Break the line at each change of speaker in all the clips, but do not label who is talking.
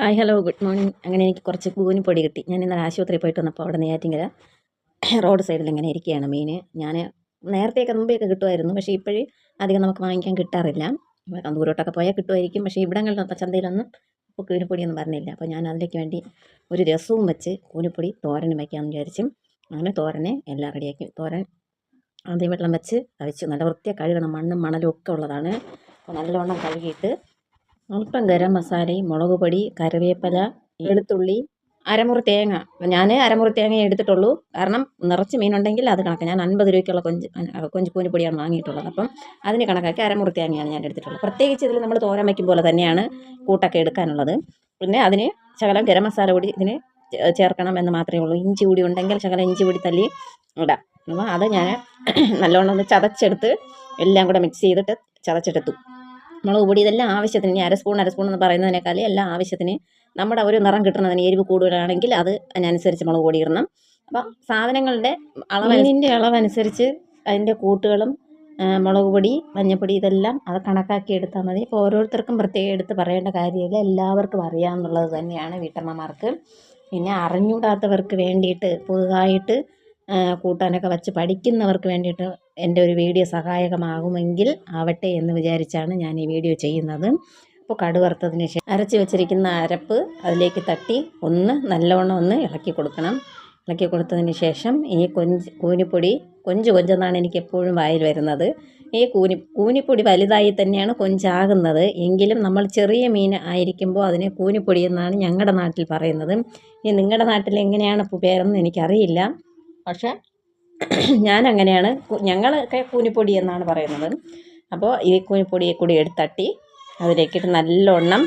Hi hello good morning. അങ്ങനെ എനിക്ക് കുറച്ച് കൂനിപ്പൊടി കിട്ടി. ഞാൻ ഇന്നലെ ആശുപത്രിയിൽ പോയിട്ട് വന്നപ്പോൾ അവിടെ നെയ്യാറ്റിങ്കര റോഡ് സൈഡിൽ ഇങ്ങനെ ഇരിക്കുകയാണ് മീൻ. ഞാൻ നേരത്തെയൊക്കെ മുമ്പെയൊക്കെ കിട്ടുമായിരുന്നു പക്ഷേ ഇപ്പോഴും അധികം നമുക്ക് വാങ്ങിക്കാൻ കിട്ടാറില്ല. ദൂരോട്ടൊക്കെ പോയാൽ കിട്ടുമായിരിക്കും പക്ഷേ ഇവിടങ്ങളിലൊന്നും ചന്തയിലൊന്നും ഇപ്പോൾ കൂനിപ്പൊടിയൊന്നും പറഞ്ഞില്ല അപ്പോൾ ഞാൻ അതിലേക്ക് വേണ്ടി ഒരു രസവും വെച്ച് കൂനിപ്പൊടി തോരനും വയ്ക്കാമെന്ന് വിചാരിച്ചു അങ്ങനെ തോരനെ എല്ലാം റെഡിയാക്കി. തോരൻ ആദ്യം വെള്ളം വെച്ച് കഴിച്ചു നല്ല വൃത്തിയായി കഴുകണം. മണ്ണും മണലും ഒക്കെ ഉള്ളതാണ്. അപ്പോൾ നല്ലവണ്ണം കഴുകിയിട്ട് അല്പം ഗരം മസാലയും മുളക് പൊടി കറിവേപ്പില വെളുത്തുള്ളി അരമുറി തേങ്ങ. ഞാൻ അരമുറി തേങ്ങ എടുത്തിട്ടുള്ളൂ. കാരണം നിറച്ച് മീനുണ്ടെങ്കിൽ അത് കണക്ക്. ഞാൻ അൻപത് രൂപയ്ക്കുള്ള കൊഞ്ച് കൊഞ്ച് കൂനിപ്പൊടിയാണ് വാങ്ങിയിട്ടുള്ളത്. അപ്പം അതിന് കണക്കാക്കി അരമുറി തേങ്ങയാണ് ഞാൻ എടുത്തിട്ടുള്ളത്. പ്രത്യേകിച്ച് ഇതിൽ നമ്മൾ തോരൻ വയ്ക്കും പോലെ തന്നെയാണ് കൂട്ടൊക്കെ എടുക്കാനുള്ളത്. പിന്നെ അതിന് ശകലം ഗരം മസാല കൂടി ഇതിന് ചേർക്കണം എന്ന് മാത്രമേ ഉള്ളൂ. ഇഞ്ചി കൂടി ഉണ്ടെങ്കിൽ ശകലം ഇഞ്ചി കൂടി തല്ലി ഇടാം. അപ്പോൾ അത് ഞാൻ നല്ലോണം ഒന്ന് ചതച്ചെടുത്ത് എല്ലാം കൂടെ മിക്സ് ചെയ്തിട്ട് ചതച്ചെടുത്തു. മുളക് പൊടി ഇതെല്ലാം ആവശ്യത്തിന് ഇനി അര സ്പൂൺ സ്പൂൺ എന്ന് പറയുന്നതിനേക്കാൾ എല്ലാം ആവശ്യത്തിന് നമ്മുടെ ഒരു നിറം കിട്ടുന്നതിന് എരിവ് കൂടുതലാണെങ്കിൽ അത് അതിനനുസരിച്ച് മുളക് പൊടി ഇടണം അപ്പം സാധനങ്ങളുടെ അളവിന്റെ അളവനുസരിച്ച് അതിന്റെ കൂട്ടുകളും മുളക് പൊടി മഞ്ഞൾപ്പൊടി ഇതെല്ലാം അത് കണക്കാക്കി എടുത്താൽ മതി. ഇപ്പോൾ ഓരോരുത്തർക്കും പ്രത്യേകം എടുത്ത് പറയേണ്ട കാര്യമില്ല. എല്ലാവർക്കും അറിയാമെന്നുള്ളത് തന്നെയാണ് വീട്ടമ്മമാർക്ക്. പിന്നെ അറിഞ്ഞൂടാത്തവർക്ക് വേണ്ടിയിട്ട് പുതുതായിട്ട് കൂട്ടാനൊക്കെ വച്ച് പഠിക്കുന്നവർക്ക് വേണ്ടിയിട്ട് എന്റെ ഒരു വീഡിയോ സഹായകമാകുമെങ്കിൽ ആവട്ടെ എന്ന് വിചാരിച്ചാണ് ഞാൻ ഈ വീഡിയോ ചെയ്യുന്നത്. അപ്പോൾ കടു വറുത്തതിന് ശേഷം അരച്ച് വെച്ചിരിക്കുന്ന അരപ്പ് അതിലേക്ക് തട്ടി ഒന്ന് നല്ലവണ്ണം ഒന്ന് ഇളക്കി കൊടുക്കണം. ഇളക്കി കൊടുത്തതിന് ശേഷം ഈ കൊഞ്ച് കൂനിപ്പൊടി കൊഞ്ച് കൊഞ്ചെന്നാണ് എനിക്ക് എപ്പോഴും വായിൽ വരുന്നത്. ഈ കൂനി കൂനിപ്പൊടി വലുതായി തന്നെയാണ് കൊഞ്ചാകുന്നത്. എങ്കിലും നമ്മൾ ചെറിയ മീൻ ആയിരിക്കുമ്പോൾ അതിനെ കൂനിപ്പൊടി എന്നാണ് ഞങ്ങളുടെ നാട്ടിൽ പറയുന്നത്. ഈ നിങ്ങളുടെ നാട്ടിൽ എങ്ങനെയാണ് പേരെന്ന് എനിക്കറിയില്ല. പക്ഷേ ഞാൻ അങ്ങനെയാണ് ഞങ്ങളൊക്കെ കൂനിപ്പൊടി എന്നാണ് പറയുന്നത്. അപ്പോൾ ഈ കൂനിപ്പൊടിയെ കൂടി എടുത്തട്ടി അതിലേക്കിട്ട് നല്ലവണ്ണം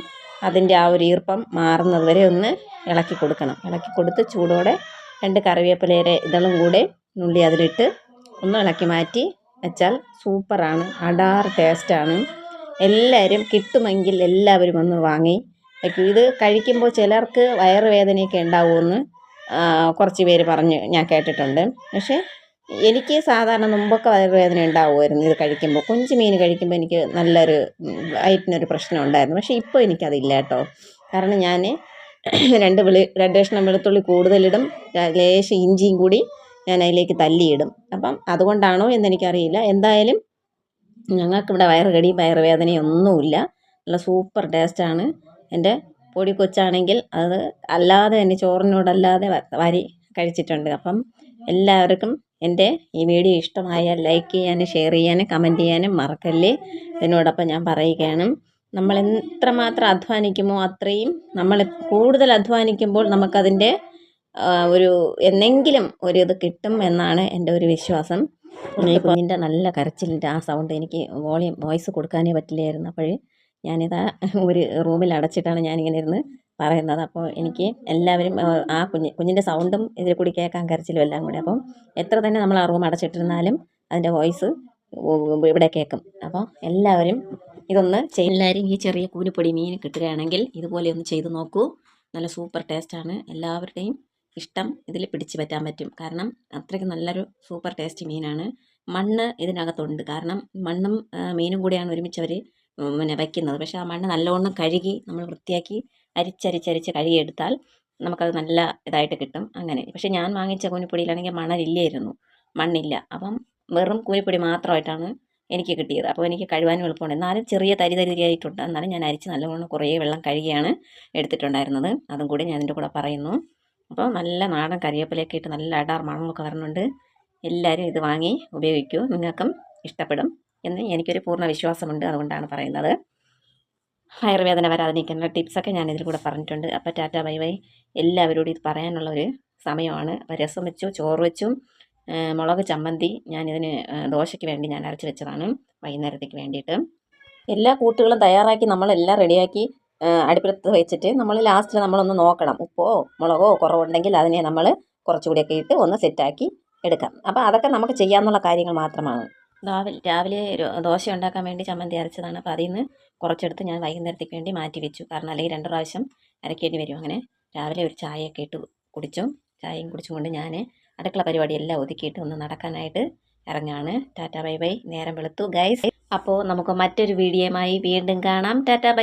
അതിന്റെ ആ ഒരു ഈർപ്പം മാറുന്നത് വരെ ഒന്ന് ഇളക്കി കൊടുക്കണം. ഇളക്കി കൊടുത്ത് ചൂടോടെ രണ്ട് കറിവേപ്പിലയുടെ ഇതളും കൂടെ ഉള്ളി അതിലിട്ട് ഒന്ന് ഇളക്കി മാറ്റി വെച്ചാൽ സൂപ്പറാണ്. അടാർ ടേസ്റ്റാണ്. എല്ലാവരും കിട്ടുമെങ്കിൽ എല്ലാവരും ഒന്ന് വാങ്ങി ഇത് കഴിക്കുമ്പോൾ ചിലർക്ക് വയറുവേദനയൊക്കെ ഉണ്ടാവുമെന്ന് കുറച്ച് പേര് പറഞ്ഞ് ഞാൻ കേട്ടിട്ടുണ്ട്. പക്ഷേ എനിക്ക് സാധാരണ മുമ്പൊക്കെ വയറുവേദന ഉണ്ടാവുമായിരുന്നു ഇത് കഴിക്കുമ്പോൾ. കൊഞ്ച് മീൻ കഴിക്കുമ്പോൾ എനിക്ക് നല്ലൊരു വയറ്റിനൊരു പ്രശ്നം ഉണ്ടായിരുന്നു. പക്ഷേ ഇപ്പോൾ എനിക്കതില്ല കേട്ടോ. കാരണം ഞാൻ രണ്ട് വെളി രണ്ട് കഷ്ണം വെളുത്തുള്ളി കൂടുതലിടും ലേശം ഇഞ്ചിയും കൂടി ഞാൻ അതിലേക്ക് തല്ലിയിടും. അപ്പം അതുകൊണ്ടാണോ എന്നെനിക്കറിയില്ല. എന്തായാലും ഞങ്ങൾക്കിവിടെ വയറുകടി വയറുവേദനയൊന്നുമില്ല നല്ല സൂപ്പർ ടേസ്റ്റാണ്. എന്റെ പൊടി കൊച്ചാണെങ്കിൽ അത് അല്ലാതെ തന്നെ ചോറിനോടല്ലാതെ വരി കഴിച്ചിട്ടുണ്ട്. അപ്പം എല്ലാവർക്കും എന്റെ ഈ വീഡിയോ ഇഷ്ടമായാൽ ലൈക്ക് ചെയ്യാനും ഷെയർ ചെയ്യാനും കമന്റ് ചെയ്യാനും മറക്കല്ലേ? ഇതിനോടൊപ്പം ഞാൻ പറയുകയാണ്. നമ്മൾ എത്രമാത്രം അധ്വാനിക്കുമോ അത്രയും നമ്മൾ കൂടുതൽ അധ്വാനിക്കുമ്പോൾ നമുക്കതിന്റെ ഒരു എന്നെങ്കിലും ഒരു ഇത് കിട്ടും എന്നാണ് എന്റെ ഒരു വിശ്വാസം. ഈ കുഞ്ഞിന്റെ നല്ല കരച്ചിലിന്റെ ആ സൗണ്ട് എനിക്ക് വോളിയം വോയിസ് കൊടുക്കാനേ പറ്റില്ലായിരുന്നു. അപ്പോൾ ഞാനിതാ ഒരു റൂമിൽ അടച്ചിട്ടാണ് ഞാനിങ്ങനെ ഇരുന്ന് പറയുന്നത്. അപ്പോൾ എനിക്ക് എല്ലാവരും ആ കുഞ്ഞ് കുഞ്ഞിന്റെ സൗണ്ടും ഇതിൽ കൂടി കേൾക്കാൻ കരച്ചിലും എല്ലാം കൂടി. അപ്പം എത്ര തന്നെ നമ്മൾ ആ റൂം അടച്ചിട്ടിരുന്നാലും അതിന്റെ വോയിസ് ഇവിടെ കേൾക്കും. അപ്പോൾ എല്ലാവരും ഇതൊന്ന് എല്ലാവരും ഈ ചെറിയ കൂലിപ്പൊടി മീൻ കിട്ടുകയാണെങ്കിൽ ഇതുപോലെ ഒന്ന് ചെയ്ത് നോക്കൂ. നല്ല സൂപ്പർ ടേസ്റ്റാണ് എല്ലാവരുടെയും ഇഷ്ടം ഇതിൽ പിടിച്ചു പറ്റാൻ പറ്റും. കാരണം അത്രയ്ക്ക് നല്ലൊരു സൂപ്പർ ടേസ്റ്റ് മീനാണ്. മണ്ണ് ഇതിനകത്തുണ്ട്. കാരണം മണ്ണും മീനും കൂടിയാണ് ഒരുമിച്ച് അവർ പിന്നെ വയ്ക്കുന്നത് പക്ഷേ ആ മണ്ണ് നല്ലവണ്ണം കഴുകി നമ്മൾ വൃത്തിയാക്കി അരിച്ചരിച്ചരിച്ച് കഴുകിയെടുത്താൽ നമുക്കത് നല്ല ഇതായിട്ട് കിട്ടും. അങ്ങനെ. പക്ഷേ ഞാൻ വാങ്ങിച്ച കൂനിപ്പൊടിയിലാണെങ്കിൽ മണലില്ലായിരുന്നു. മണ്ണില്ല. അപ്പം വെറും കൂനിപ്പൊടി മാത്രമായിട്ടാണ് എനിക്ക് കിട്ടിയത്. അപ്പോൾ എനിക്ക് കഴുകാനും എളുപ്പമുണ്ട് എന്നാലും ചെറിയ തരി തരിയായിട്ടുണ്ട്. എന്നാലും ഞാൻ അരിച്ച് നല്ലവണ്ണം കുറേ വെള്ളം കഴുകിയാണ് എടുത്തിട്ടുണ്ടായിരുന്നത്. അതും കൂടി ഞാൻ അതിന്റെ കൂടെ പറയുന്നു. അപ്പോൾ നല്ല നാടൻ കറിവേപ്പിലയൊക്കെ ഇട്ട് നല്ല അടാർ മണമൊക്കെ വരുന്നുണ്ട് എല്ലാവരും ഇത് വാങ്ങി ഉപയോഗിക്കൂ. നിങ്ങൾക്കും ഇഷ്ടപ്പെടും എന്ന് എനിക്കൊരു പൂർണ വിശ്വാസമുണ്ട് അതുകൊണ്ടാണ് പറയുന്നത്. വയറുവേദന വരാതിരിക്കാനുള്ള ടിപ്സൊക്കെ ഞാൻ ഇതിൽ കൂടെ പറഞ്ഞിട്ടുണ്ട്. അപ്പോൾ ടാറ്റ ബൈ ബൈ. എല്ലാവരോടും ഇത് പറയാനുള്ള ഒരു സമയമാണ്. രസം വെച്ചു ചോറ് വെച്ചു മുളക് ചമ്മന്തി ഞാനിതിന് ദോശയ്ക്ക് വേണ്ടി ഞാൻ അരച്ച് വെച്ചതാണ് വൈകുന്നേരത്തേക്ക് വേണ്ടിയിട്ട്. എല്ലാ കൂട്ടുകളും തയ്യാറാക്കി നമ്മളെല്ലാം റെഡിയാക്കി അടുപ്പിലത്ത് വെച്ചിട്ട് നമ്മൾ ലാസ്റ്റിൽ നമ്മളൊന്ന് നോക്കണം. ഉപ്പോ മുളകോ കുറവുണ്ടെങ്കിൽ അതിനെ നമ്മൾ കുറച്ചുകൂടിയൊക്കെ ഇട്ട് ഒന്ന് സെറ്റാക്കി എടുക്കാം. അപ്പോൾ അതൊക്കെ നമുക്ക് ചെയ്യാമെന്നുള്ള കാര്യങ്ങൾ മാത്രമാണ്. രാവിലെ ദോശ ഉണ്ടാക്കാൻ വേണ്ടി ചമ്മന്തി അരച്ചതാണ്. അപ്പോൾ അതിൽ നിന്ന് കുറച്ചെടുത്ത് ഞാൻ വൈകുന്നേരത്തേക്ക് വേണ്ടി മാറ്റി വെച്ചു. കാരണം അല്ലെങ്കിൽ രണ്ട് പ്രാവശ്യം അരക്കേണ്ടി വരും. അങ്ങനെ രാവിലെ ഒരു ചായയൊക്കെ ഇട്ട് കുടിച്ചു. ചായയും കുടിച്ചും കൊണ്ട് ഞാൻ അടുക്കള പരിപാടിയെല്ലാം ഒതുക്കിയിട്ട് ഒന്ന് നടക്കാനായിട്ട് ഇറങ്ങാണ്. Tata bye bye. നേരം വെളുത്തു ഗൈസ്. അപ്പോൾ നമുക്ക് മറ്റൊരു വീഡിയോയുമായി വീണ്ടും കാണാം. Tata bye.